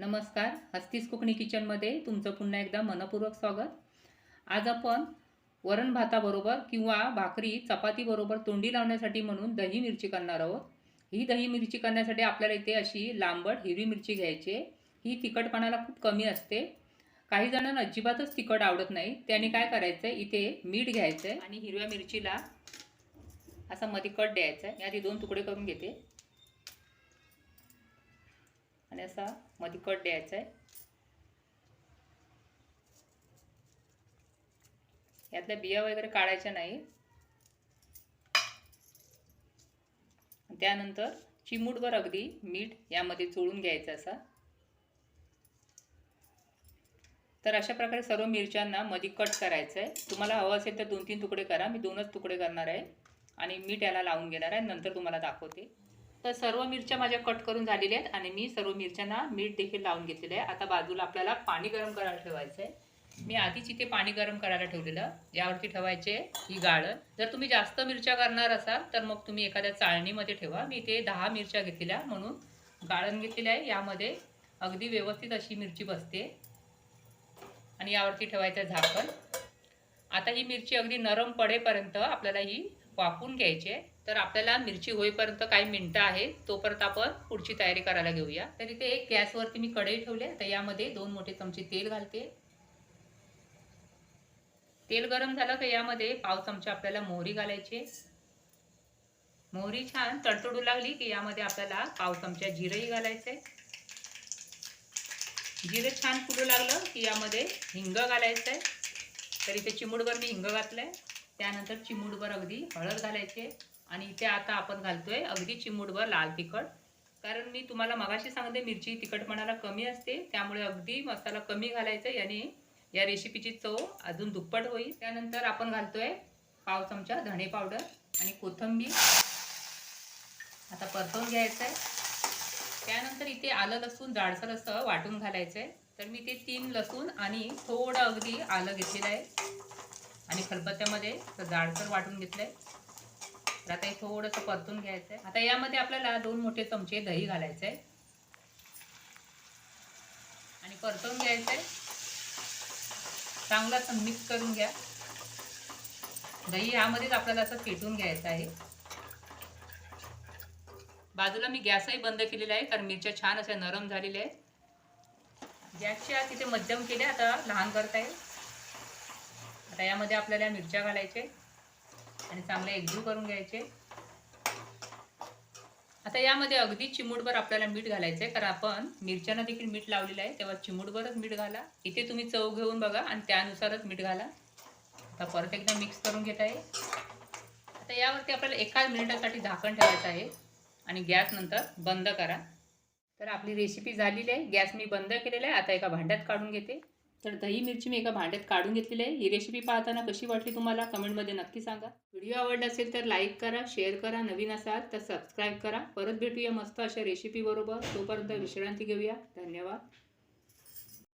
नमस्कार हस्तीस कोकणी किचनमध्ये तुमचं पुन्हा एकदा मनपूर्वक स्वागत. आज आपण वरण भाताबरोबर किंवा भाकरी चपातीबरोबर तोंडी लावण्यासाठी म्हणून दही मिरची करणार आहोत. ही दही मिरची करण्यासाठी आपल्याला इथे अशी लांबट हिरवी मिरची घ्यायची आहे. ही तिखटपणाला खूप कमी असते. काही जणांना अजिबातच तिखट आवडत नाही. त्याने काय करायचं आहे इथे मीठ घ्यायचं आहे आणि हिरव्या मिरचीला असा मध्ये कट द्यायचा आहे यादी दोन तुकडे करून घेते. आणि असा मध्ये कट द्यायचा आहे. यातल्या बिया वगैरे काढायच्या नाही. त्यानंतर चिमूटभर अगदी मीठ यामध्ये चोळून घ्यायचं असा. तर अशा प्रकारे सर्व मिरच्यांना मध्ये कट करायचं आहे तुम्हाला हवं असेल तर दोन तीन तुकडे करा. मी दोनच तुकडे करणार आहे. आणि मीठ याला लावून घेणार आहे. नंतर तुम्हाला दाखवते. तर सर्व मिरच्या माझ्या कट करून झालेल्या आहेत आणि मी सर्व मिरच्यांना मीठ देखील लावून घेतलेलं आहे. आता बाजूला आपल्याला पाणी गरम करायला ठेवायचं आहे मी आधीच इथे पाणी गरम करायला ठेवलेलं. यावरती ठेवायचे ही गाळण जर तुम्ही जास्त मिरच्या करणार असाल तर मग तुम्ही एखाद्या चाळणीमध्ये ठेवा. मी इथे दहा मिरच्या घेतलेल्या म्हणून गाळण घेतलेलं आहे. यामध्ये अगदी व्यवस्थित अशी मिरची बसते. आणि यावरती ठेवायचं झाकण. आता ही मिरची अगदी नरम पडेपर्यंत आपल्याला ही वाफून घ्यायचे. तर आपल्याला मिरची होईपर्यंत काही मिनटं आहे तोपर्यंत आपण पुढची तयारी करायला घेऊया. तर इथे एक गॅसवरती मी कढई ठेवले तर यामध्ये दोन मोठे चमचे तेल घालते. तेल गरम झालं तर यामध्ये पाव चमचा आपल्याला मोहरी घालायची. मोहरी छान तडतडू लागली की यामध्ये आपल्याला पाव चमचा जिरंही घालायचंय जिरं छान फुलू लागलं की यामध्ये हिंग घालायचं आहे तर इथे चिमूटभर मी हिंग आहे त्यानंतर चिमूटभर अगदी हळद घालायचे आणि इथे आता आपण घालतोय अगदी चिमूटभर लाल तिखट. कारण मी तुम्हाला मगाशी सांगते मिरची तिखटपणाला कमी असते त्यामुळे अगदी मसाला कमी घालायचा याने या रेसिपीची चव अजून दुप्पट होईल. त्यानंतर आपण घालतोय पाव चमचा धणे पावडर आणि कोथिंबीर. आता परतवून घ्यायचं आहे त्यानंतर इथे आलं लसूण जाडसर असं वाटून घालायचं आहे तर मी ते तीन लसूण आणि थोडं अगदी आलं घेतलेलं आहे. आणि खलबत्त्यामध्ये जाडसर वाटून घेतलं आहे तर आता हे थोडंसं परतून घ्यायचं आहे आता यामध्ये आपल्याला दोन मोठे चमचे दही घालायचं आहे आणि परतून घ्यायचं आहे चांगलं असं मिक्स करून घ्या. दही यामध्येच आपल्याला असं फेटून घ्यायचं आहे. बाजूला मी गॅसही बंद केलेला आहे कारण मिरच्या छान अशा नरम झालेल्या आहेत. गॅसच्या तिथे मध्यम केले आता लहान करता येईल. आता यामध्ये आपल्याला मिरच्या घालायचे आणि चांगले एकजीव करून घ्यायचे. आता यामध्ये अगदी चिमूटभर आपल्याला मीठ घालायचं आहे कारण आपण मिरच्यांना देखील मीठ लावलेलं आहे तेव्हा चिमूटभरच मीठ घाला. इथे तुम्ही चव घेऊन बघा आणि त्यानुसारच मीठ घाला. आता परत एकदा मिक्स करून घेत आहे. आता यावरती आपल्याला एका मिनिटासाठी झाकण ठेवायचं आहे आणि गॅस नंतर बंद करा. तर आपली रेसिपी झालेली आहे. गॅस मी बंद केलेला आहे. आता एका भांड्यात काढून घेते. तर दही मिरची मी एका भांड्यात काढून घेतलेली आहे. ही रेसिपी पाहताना कशी वाटली तुम्हाला? कमेंटमध्ये नक्की सांगा. व्हिडिओ आवडला असेल तर लाईक करा शेअर करा नवीन असाल तर सबस्क्राईब करा. परत भेटूया मस्त अशा रेसिपीबरोबर तोपर्यंत विश्रांती घेऊया. धन्यवाद.